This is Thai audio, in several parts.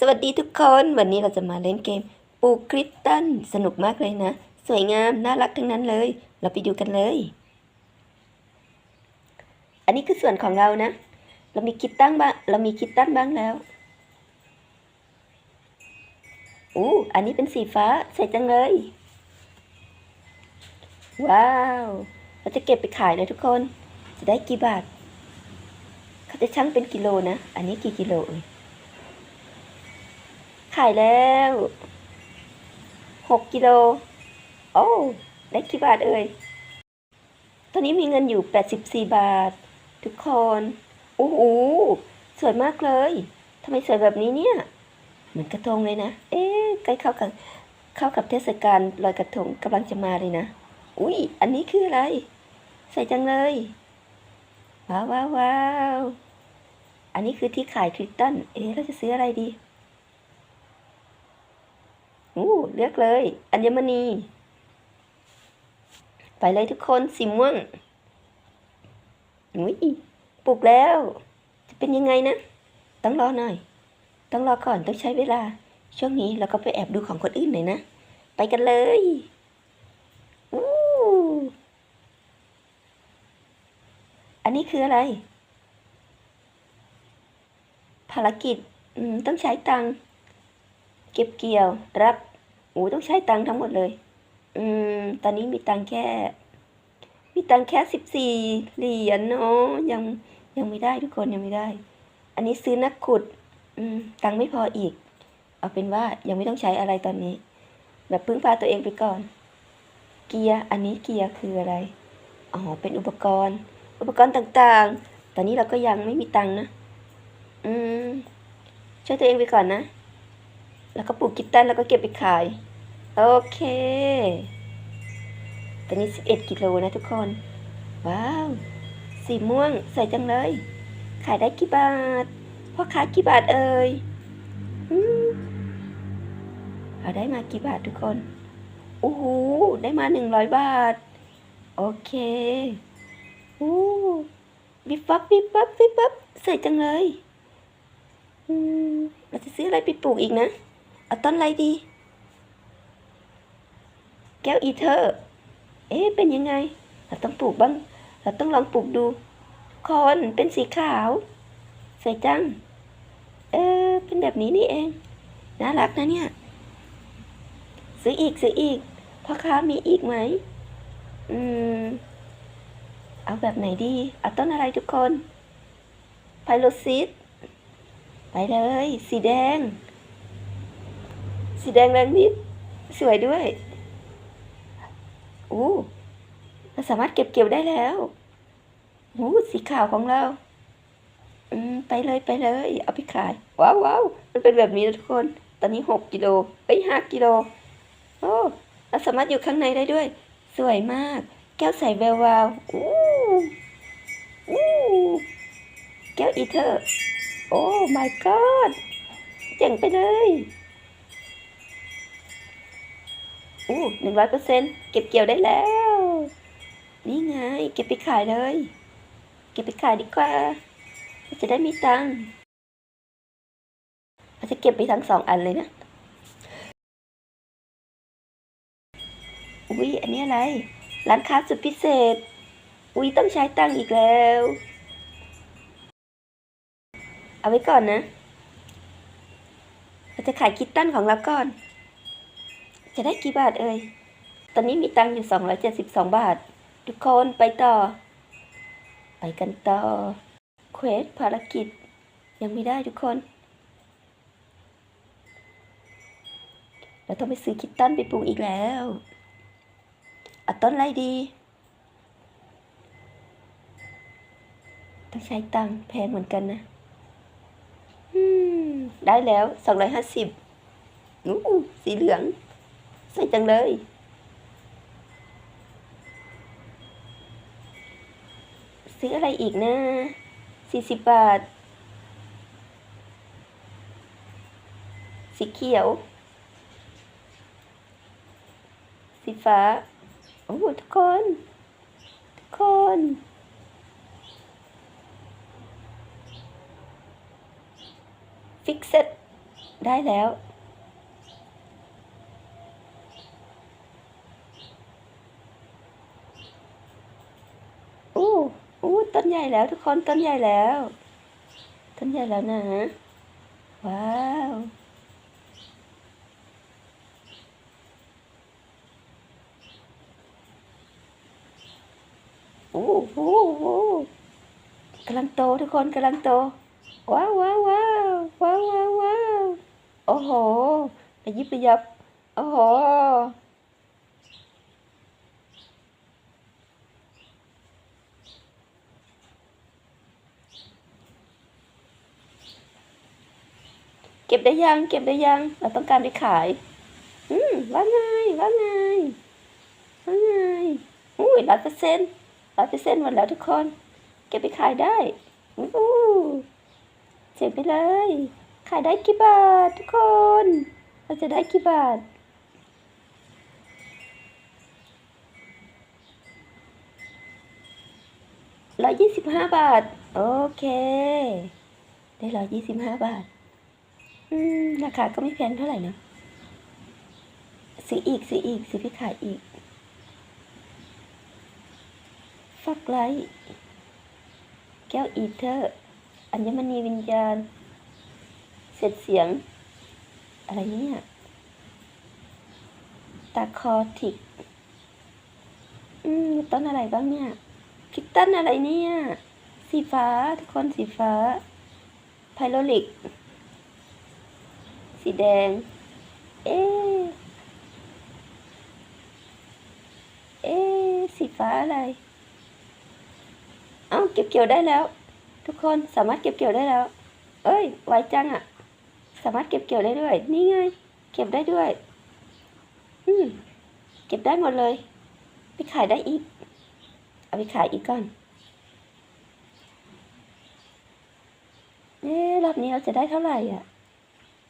สวัสดีทุกคน วันนี้เราจะมาเล่นเกมปูคริสตันสนุกมากเลยนะ สวยงาม น่ารักทั้งนั้นเลย เราไปดูกันเลย อันนี้คือส่วนของเรานะ เรามีคิดตั้งบ้างเรามีคิดตั้งบ้างแล้วอู้อันนี้เป็นสีฟ้าสวยจังเลย ว้าว เราจะเก็บไปขายนะทุกคน จะได้กี่บาท เขาจะชั่งเป็นกิโลนะ อันนี้กี่กิโลเอ่ย ขายแล้วหกกิโล โอ้ ได้กี่บาทเอ่ย ตอนนี้มีเงินอยู่แปดสิบสี่บาท ทุกคนโอ้โหสวยมากเลยทำไมสวยแบบนี้เนี่ย เหมือนกระทงเลยนะ เอ๊ะใกล้เข้ากับเข้ากับเทศกาลลอยกระทงกำลังจะมาเลยนะ อุ้ยอันนี้คืออะไร ใส่จังเลย ว้าวว้าววาวอันนี้คือที่ขายคริสตัน เอ๊ะเราจะซื้ออะไรดี อู้เลือกเลย อัญมณี ไปเลยทุกคนสีม่วงอุ้ยปลูกแล้ว จะเป็นยังไงนะ ต้องรอหน่อย ต้องรอก่อนต้องใช้เวลา ช่วงนี้เราก็ไปแอบดูของคนอื่นหน่อยนะ ไปกันเลยอู้อันนี้คืออะไร ภารกิจต้องใช้ตังค์ เก็บเกี่ยว รับโอ้ต้องใช้ตังค์ทั้งหมดเลย อืม ตอนนี้มีตังค์แค่ มีตังค์แค่สิบสี่เหรียญเนาะยังยังไม่ได้ทุกคนยังไม่ได้ อันนี้ซื้อนักขุด อืม ตังค์ไม่พออีก เอาเป็นว่ายังไม่ต้องใช้อะไรตอนนี้ แบบพึ่งพาตัวเองไปก่อน เกียร์อันนี้เกียร์คืออะไรอ๋อเป็นอุปกรณ์ อุปกรณ์ต่างๆ ตอนนี้เราก็ยังไม่มีตังค์นะ อืมช่วยตัวเองไปก่อนนะ แล้วก็ปลูกกิตตันแล้วก็เก็บไปขาย โอเค ตอนนี้สิบเอ็ดกิโลนะทุกคน ว้าว สีม่วงสวยจังเลย ขายได้กี่บาทพ่อค้ากี่บาทเอ่ยเราได้มากี่บาททุกคนโอ้โหได้มาหนึ่งร้อยบาท โอเคโอ้บิบบับบิบบับบิบบับสวยจังเลย อืม เราจะซื้ออะไรไปปลูกอีกนะ เอาต้นอะไรดี แก้วอีเทอร์ เอ๊ะเป็นยังไง เราต้องปลูกบ้าง เราต้องลองปลูกดู คนเป็นสีขาว สวยจัง เออเป็นแบบนี้นี่เอง น่ารักนะเนี่ย ซื้ออีกซื้ออีกพ่อค้ามีอีกไหม อืม เอาแบบไหนดี เอาต้นอะไรทุกคนไพโรซิสไปเลย สีแดง สีแดงแรงนิด สวยด้วยอู้เราสามารถเก็บเกี่ยวได้แล้วอู้สีขาวของเรา อืม ไปเลยไปเลย เอาไปขาย ว้าวว้าวมันเป็นแบบนี้นะทุกคน ตอนนี้หกกิโลเอ้ยห้ากิโล โอ้เราสามารถอยู่ข้างในได้ด้วย สวยมาก แก้วใสแวววาวอู้อู้แก้วอีเทอร์ โอ้ my god เจ๋งไปเลย อู้หนึ่งร้อยเปอร์เซ็นเก็บเกี่ยวได้แล้ว นี่ไง เก็บไปขายเลย เก็บไปขายดีกว่า จะได้มีตังค์เราจะเก็บไปทั้งสองอันเลยนะอุ้ยอันนี้อะไร ร้านค้าสุดพิเศษ อุ้ยต้องใช้ตังค์อีกแล้ว เอาไว้ก่อนนะเราจะขายคิตตันของเราก่อน จะได้กี่บาทเอ่ย ตอนนี้มีตังค์อยู่สองร้อยเจ็ดสิบสองบาท ทุกคนไปต่อ ไปกันต่อ เควสภารกิจ ยังไม่ได้ทุกคน เราต้องไปซื้อคิตตันไปปลูกอีกแล้วเอาต้นอะไรดี ต้องใช้ตังค์แพงเหมือนกันนะได้แล้วสองร้อยห้าสิบอู้สีเหลือง ใส่จังเลย ซื้ออะไรอีกนะสี่สิบบาท สีเขียว สีฟ้า โอ้ทุกคน ทุกคนฟิกเซ็ตได้แล้ว อู้อู้ ต้นใหญ่แล้วทุกคนต้นใหญ่แล้ว ต้นใหญ่แล้วนะ ว้าวโอ้โหกำลังโตทุกคนกำลังโต ว้าวว้าวว้าวว้าวว้าวว้าวโอ้โหยิบระยับโอ้โห เก็บได้ยัง เก็บได้ยัง เราต้องการไปขาย อืมว่าไงว่าไงว่าไงอุ้ยร้อยเปอร์เซ็นต์ร้อยเปอร์เซ็นต์หมดแล้วทุกคน เก็บไปขายได้อู้เจ๋งไปเลย ขายได้กี่บาททุกคน เราจะได้กี่บาทร้อยยี่สิบห้าบาท โอเค ได้ร้อยยี่สิบห้าบาท อืมราคาก็ไม่แพงเท่าไหร่นะซื้ออีกซื้ออีกซื้อไปขายอีก ฟักไลท์แก้วอีเทอร์ อัญมณีวิญญาณ เสร็จเสียง อะไรเนี่ย ตาคอทิก อืมต้นอะไรบ้างเนี่ย คิตตันอะไรเนี่ย สีฟ้าทุกคนสีฟ้า ไพโรลิก สีแดง เอ๊ะเอ๊ะสีฟ้าอะไรเอ้าเก็บเกี่ยวได้แล้ว ทุกคนสามารถเก็บเกี่ยวได้แล้ว เอ้ย ไวจังอะสามารถเก็บเกี่ยวได้ด้วย นี่ไง เก็บได้ด้วย อืมเก็บได้หมดเลย ไปขายได้อีก เอาไปขายอีกก่อนเอ๊ะรอบนี้เราจะได้เท่าไหร่อะ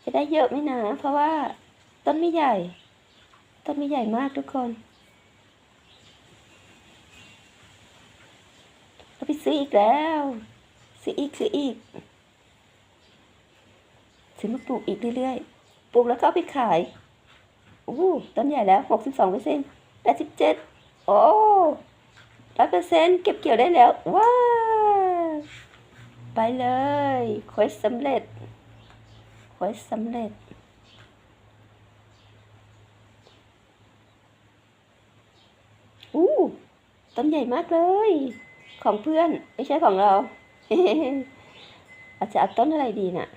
จะได้เยอะไหนะเพราะว่าต้นไม่ใหญ่ ต้นไม่ใหญ่มากทุกคนเราไปซื้ออีกแล้ว ซื้ออีกซื้ออีก ซื้อมาปลูกอีกเรื่อยๆ ปลูกแล้วก็ไปขายอู้ต้นใหญ่แล้วหกสิบสองเปอร์เซ็นต์แปดสิบเจ็ดโอ้ร้อยเปอร์เซ็นต์เก็บเกี่ยวได้แล้ว ว้า ไปเลยเควสสำเร็จ เควสสำเร็จ อู้ต้นใหญ่มากเลย ของเพื่อนไม่ใช่ของเรา อาจจะเอาต้นอะไรดีน่ะ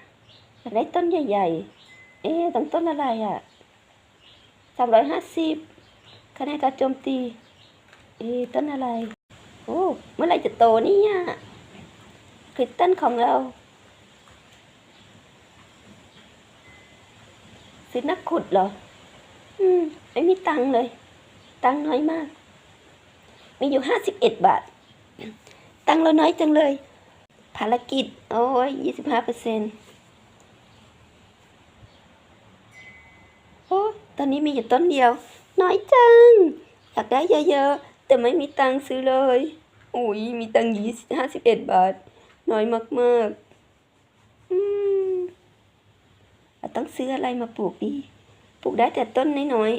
อยากได้ต้นใหญ่ ๆ เอ๊ะต้องต้นอะไรอะสามร้อยห้าสิบคะแนนการโจมตี เอ๊ะต้นอะไร โอ้ เมื่อไรจะโตเนี่ยคริสตันของเรา ซื้อนักขุดเหรอ อืม ไม่มีตังเลย ตังน้อยมาก มีอยู่ห้าสิบเอ็ดบาท ตังเราน้อยจังเลย ภารกิจ โอ้ยยี่สิบห้าเปอร์เซ็นต์โอ้ตอนนี้มีอยู่ต้นเดียว น้อยจัง อยากได้เยอะๆ แต่ไม่มีตังซื้อเลย อุ้ยมีตังยี่ห้าสิบเอ็ดบาท น้อยมากๆ อืมเรา ต้องซื้ออะไรมาปลูกดี ปลูกได้แต่ต้นน้อย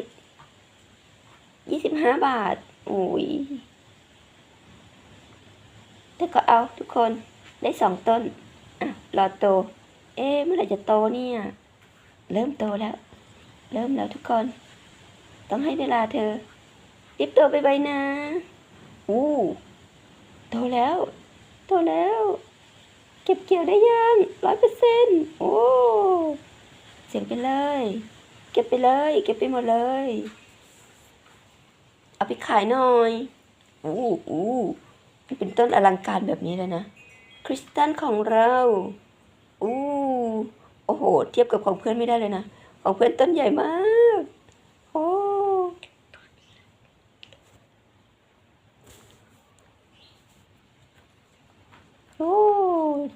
ๆยี่สิบห้าบาท โอ้ย แต่ก็เอาทุกคนได้สองต้น อะ รอโต เอ๊ะเมื่อไหร่จะโตเนี่ย เริ่มโตแล้ว เริ่มแล้วทุกคน ต้องให้เวลาเธอรีบโตไปใบนะอู้โตแล้ว โตแล้ว เก็บเกี่ยวได้ยังร้อยเปอร์เซ็นต์โอ้ เสียงไปเลย เก็บไปเลย เก็บไปหมดเลย เอาไปขายหน่อยอู้อู้เป็นต้นอลังการแบบนี้เลยนะ คริสตัลของเราอู้โอ้โห เทียบกับของเพื่อนไม่ได้เลยนะ ของเพื่อนต้นใหญ่มากโอ้โอ้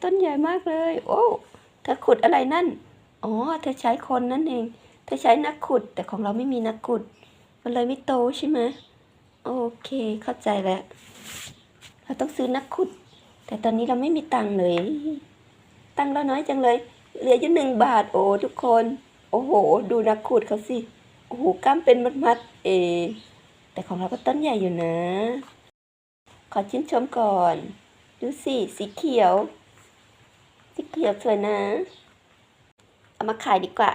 ต้นใหญ่มากเลย โอ้เธอขุดอะไรนั่น อ๋อ เธอใช้คนนั่นเอง เธอใช้นักขุด แต่ของเราไม่มีนักขุด มันเลยไม่โตใช่ไหมโอเค เข้าใจแล้ว เราต้องซื้อนักขุด แต่ตอนนี้เราไม่มีตังค์เลย ตังค์เราน้อยจังเลย เหลืออยู่หนึ่งบาท โอ้ทุกคน โอ้โห ดูนักขูดเขาสิ โอ้โห กล้ามเป็นมัดๆเอ แต่ของเราก็ต้นใหญ่อยู่นะ ขอชื่นชมก่อน ดูสิ สีเขียว สีเขียวสวยนะ เอามาขายดีกว่า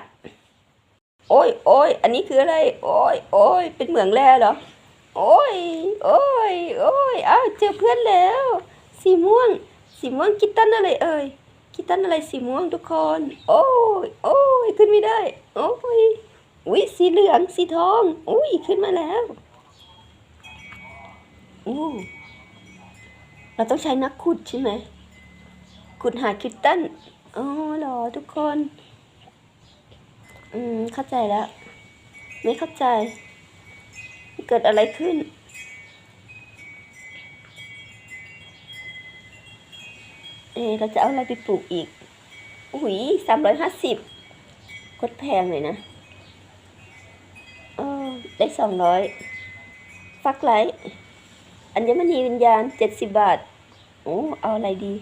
โอ้ยโอ้ยอันนี้คืออะไร โอ้ยโอ้ยเป็นเหมืองแร่เหรอ โอ้ยโอ้ยโอ้ยอ้าวเจอเพื่อนแล้ว สีม่วง สีม่วงคิตันอะไรเอ่ยคิตันอะไรสีม่วงทุกคน โอ้ยโอ้ยขึ้นไม่ได้ โอ้ยอุ้ยสีเหลืองสีทอง อุ้ยขึ้นมาแล้วอู้เราต้องใช้นักขุดใช่ไหมขุดหาคิดตันอ๋อเหรอทุกคน อืม เข้าใจแล้ว ไม่เข้าใจ เกิดอะไรขึ้น เอเราจะเอาอะไรไปปลูกอีก อุ้ยสามร้อยห้าสิบกดแพงเลยนะเออได้สองร้อยฟักไลท์อัญมณีวิญญาณเจ็ดสิบบาท โอ้ เอาอะไรดี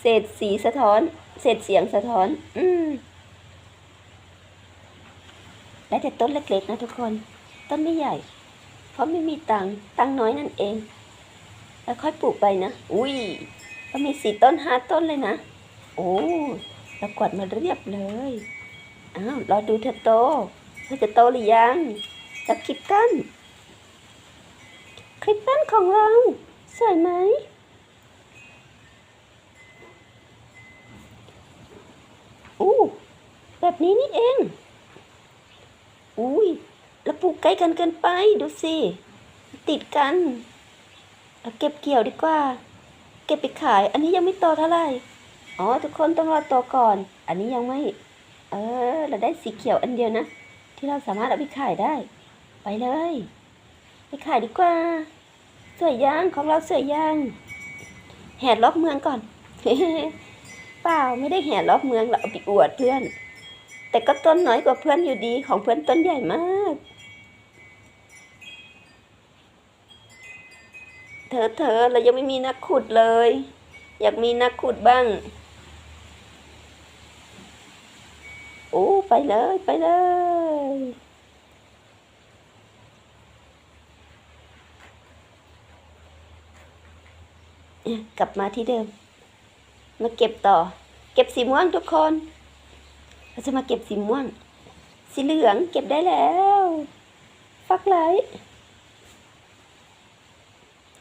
เศษสีสะท้อน เศษเสียงสะท้อน อืม ได้แต่ต้นเล็กๆนะทุกคน ต้นไม่ใหญ่ เพราะไม่มีตังตังน้อยนั่นเอง แล้วค่อยปลูกไปนะ อุ้ยก็มีสี่ต้นห้าต้นเลยนะ โอ้เรากวาดมาเรียบเลย อ้าว รอดูเธอโต เธอจะโตหรือยังจากคลิปตันคลิปตันของเรา สวยไหมอู้แบบนี้นี่เอง อุ้ยแล้วปลูกใกล้กันเกินไปดูสิ ติดกันเเก็บเกี่ยวดีกว่า เก็บไปขาย อันนี้ยังไม่โตเท่าไหร่อ๋อทุกคนต้องรอโตก่อน อันนี้ยังไม่ เออ เราได้สีเขียวอันเดียวนะ ที่เราสามารถเอาไปขายได้ ไปเลย ไปขายดีกว่า สวยย่างของเราสวยย่างแห่รอบเมืองก่อนเปล่าไม่ได้แห่รอบเมืองเราเอาไปอวดเพื่อน แต่ก็ต้นน้อยกว่าเพื่อนอยู่ดีของเพื่อนต้นใหญ่มาก เธอเธอเรายังไม่มีนักขุดเลย อยากมีนักขุดบ้าง โอ้ไปเลยไปเลยเนี่ยกลับมาที่เดิม มาเก็บต่อ เก็บสีม่วงทุกคน เราจะมาเก็บสีม่วง สีเหลืองเก็บได้แล้ว ฟักไลท์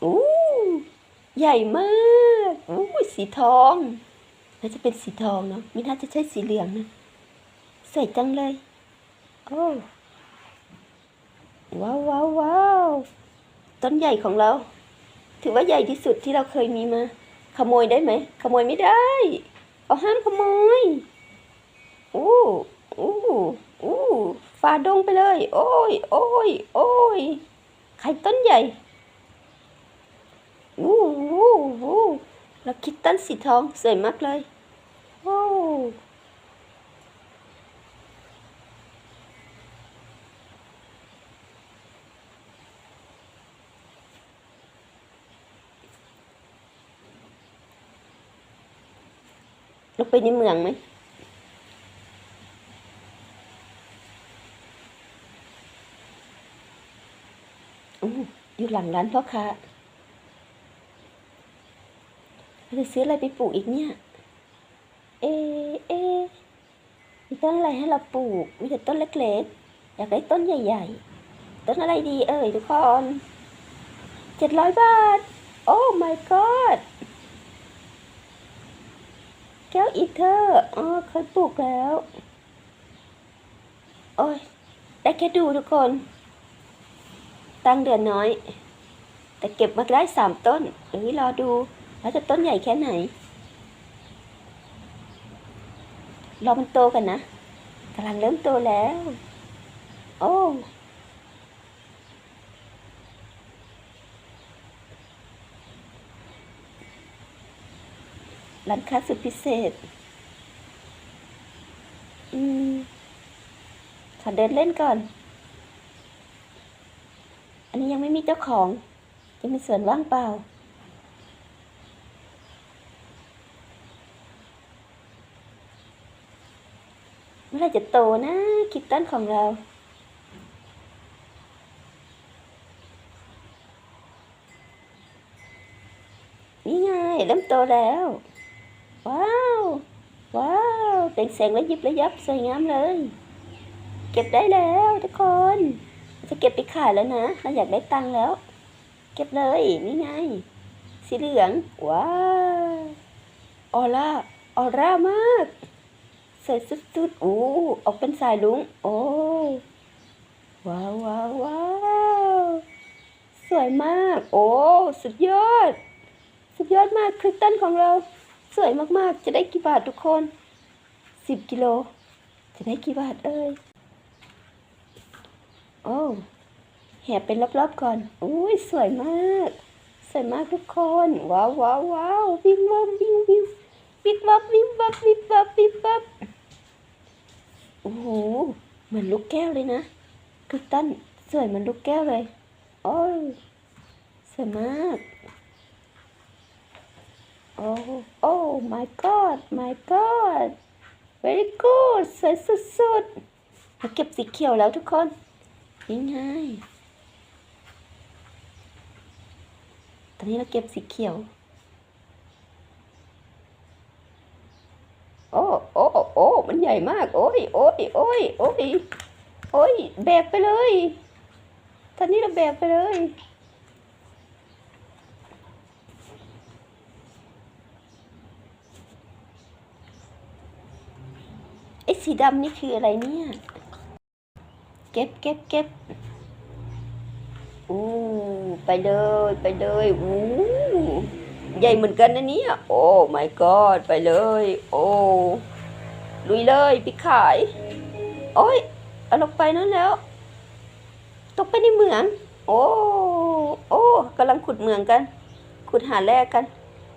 อู้ใหญ่มากอู้สีทองน่าจะเป็นสีทองเนาะไม่น่าจะใช่สีเหลืองนะใสวยจังเลยโอ้ว้าวว้าวว้าวต้นใหญ่ของเรา ถือว่าใหญ่ที่สุดที่เราเคยมีมา ขโมยได้ไหม ขโมยไม่ได้เขาห้ามขโมย อู้อู้อู้ฝ่าดงไปเลย โอ้ย โอ้ย โอ้ย ไข่ต้นใหญ่ อู้อู้อู้แล้วคิดต้นสีทองสวยมากเลย โอ้ลงไปในเมืองไหม อู้ อยู่หลังร้านพ่อค้าเราจะซื้ออะไรไปปลูกอีกเนี่ย เอ เอ มีต้นอะไรให้เราปลูก มีแต่ต้นเล็กๆ อยากได้ต้นใหญ่ ๆ ต้นอะไรดีเอ่ยทุกคนเจ็ดร้อยบาท โอ้ my god แก้วอีเทอร์อ๋อเคยปลูกแล้ว โอ้ย ได้แค่ดูทุกคน ตั้งเดือนน้อย แต่เก็บมาได้สามต้นเอ้ยรอดูแล้วจะต้นใหญ่แค่ไหน รอมันโตกันนะกำลังเริ่มโตแล้ว โอ้ร้านค้าสุดพิเศษ อืม ขอเดินเล่นก่อน อันนี้ยังไม่มีเจ้าของยังมีส่วนว่างเปล่า เมื่อไรจะโตนะคิตตันของเรานี่ไงเริ่มโตแล้ว ว้าว ว้าวเปล่งแสงระยิบระยับสวยงามเลย เก็บได้แล้วทุกคน จะเก็บไปขายแล้วนะ เราอยากได้ตังค์แล้ว เก็บเลยนี่ไง สีเหลืองว้าออร่าออร่ามากสวยสุดๆโอ้ออกเป็นสายลุง โอ้ว้าวว้าวว้าวสวยมาก โอ้สุดยอด สุดยอดมากคริสตันของเรา สวยมากๆ จะได้กี่บาททุกคนสิบกิโล จะได้กี่บาทเอ่ย โอ้แหบเป็นรอบๆก่อนอุ้ยสวยมาก สวยมากทุกคน ว้าวว้าวว้าววิ่งวับวิ่งวิ่งวิ่งวับวิ่งวับวิ่งวับวิ่งวับโอ้โหเหมือนลูกแก้วเลยนะคริสตันสวยเหมือนลูกแก้วเลยโอ้ยสวยมากโอ้โอ้ my god my god very good สวยสุดๆเราเก็บสีเขียวแล้วทุกคน นี่ไงตอนนี้เราเก็บสีเขียว โอ้โอ้โอ้มันใหญ่มาก โอ้ยโอ้ยโอ้ยโอ้ยโอ้ยแบกไปเลย ตอนนี้เราแบกไปเลยไอ้สีดำนี่คืออะไรเนี่ย เก็บเก็บเก็บอู้ไปเลยไปเลยอู้ใหญ่เหมือนกันนะเนี่ยโอ้ my god ไปเลย โอ้ลุยเลยพี่ขาย โอ้ยเอาลงไปนั่นแล้ว ตกไปในเหมือง โอ้โอ้กำลังขุดเหมืองกัน ขุดหาแร่กัน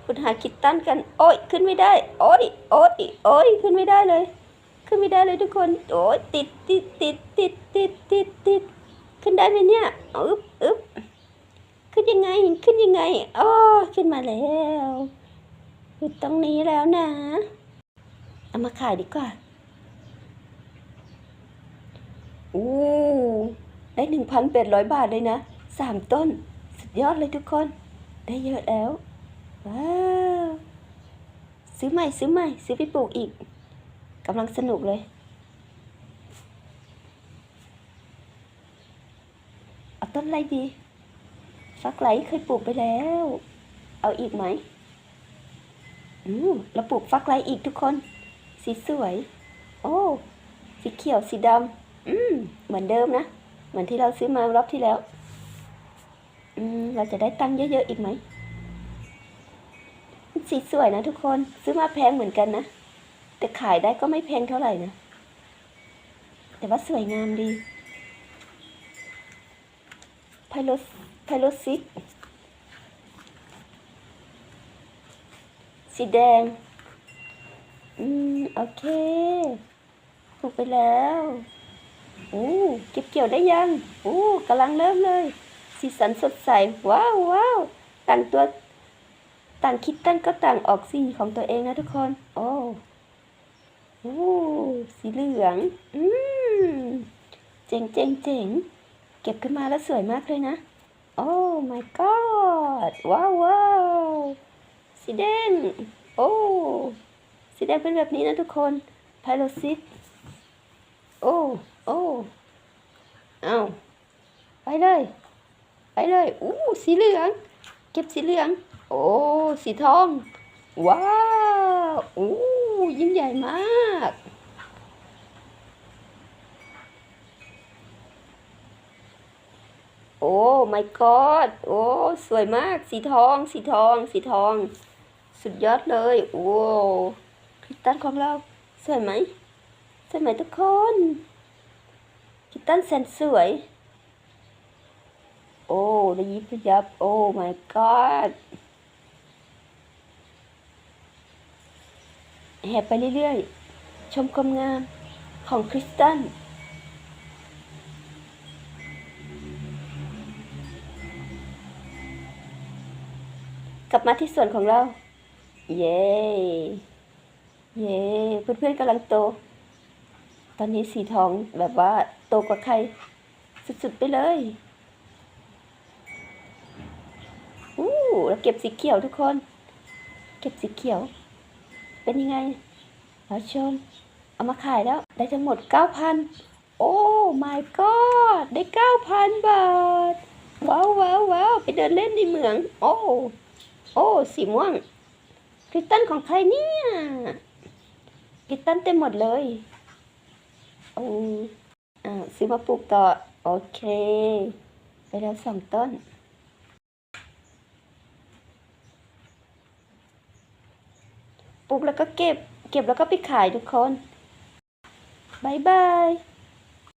ขุดหาคิดตันกัน โอ้ยขึ้นไม่ได้ โอ้ยโอ้ยโอ้ยขึ้นไม่ได้เลย ขึ้นไม่ได้เลยทุกคน โอ้ยติดติดติดติดติดติดติดขึ้นได้ไหมเนี่ยอึ๊บอึ๊บขึ้นยังไงขึ้นยังไงอ๋อขึ้นมาแล้วอยู่ตรงนี้แล้วนะ เอามาขายดีกว่าอู้ได้หนึ่งพันแปดร้อยบาทเลยนะสามต้น สุดยอดเลยทุกคน ได้เยอะแล้ว ว้าว ซื้อใหม่ซื้อใหม่ ซื้อไปปลูกอีก กำลังสนุกเลยเอาต้นอะไรดีฟักไหลเคยปลูกไปแล้ว เอาอีกไหมอืมเราปลูกฟักไหลอีกทุกคน สีสวย โอ้สีเขียวสีดำอืมเหมือนเดิมนะ เหมือนที่เราซื้อมารอบที่แล้ว อืมเราจะได้ตังค์เยอะๆอีกไหมสีสวยนะทุกคนซื้อมาแพงเหมือนกันนะ แต่ขายได้ก็ไม่แพงเท่าไหร่นะ แต่ว่าสวยงามดีไพโรสไพโรซิกสีแดง อืม โอเคปลูกไปแล้วโอ้เก็บเกี่ยวได้ยังโอ้กำลังเริ่มเลย สีสันสดใส ว้าวว้าวต่างตัว ต่างคิดตั้งก็ต่างออกสีของตัวเองนะทุกคน โอ้ อ้สีเหลือง อืมเจ๋งเจ๋งเจ๋งเก็บขึ้นมาแล้วสวยมากเลยนะ โอ้ my god ว้าวว้าวสีแดง โอ้สีแดงเป็นแบบนี้นะทุกคนไพโรซิสโอ้โอ้เอาไปเลย ไปเลยอู้สีเหลือง เก็บสีเหลือง โอ้ สีทอง ว้าวอู้ ยิ่งใหญ่มาก โอ้ my god โอ้ สวยมาก สีทอง สีทอง สีทอง สุดยอดเลย โอ้คริสตันของเรา สวยไหม สวยไหมทุกคนคริสตันแสนสวย โอ้ระยิบระยับ โอ้ my god แหบไปเรื่อยๆ ชมความงามของคริสตันกลับมาที่ส่วนของเรา เย้ เย้เพื่อนๆกำลังโต ตอนนี้สีทองแบบว่าโตกว่าใคร สุดๆไปเลยอู้แล้วเก็บสีเขียวทุกคน เก็บสีเขียว เป็นยังไงมาชม เอามาขายแล้ว ได้ทั้งหมด 9,000 โอ้ my god ได้ 9,000 บาท ว้าวว้าวว้าวไปเดินเล่นในเมือง โอ้ โอ้ สีม่วงคริสตันของใครเนี่ยคริสตันเต็มหมดเลยโอ้อ่าซื้อมาปลูกต่อ โอเค ไปแล้วสองต้น ปลูกแล้วก็เก็บ เก็บแล้วก็ไปขายทุกคนบายบาย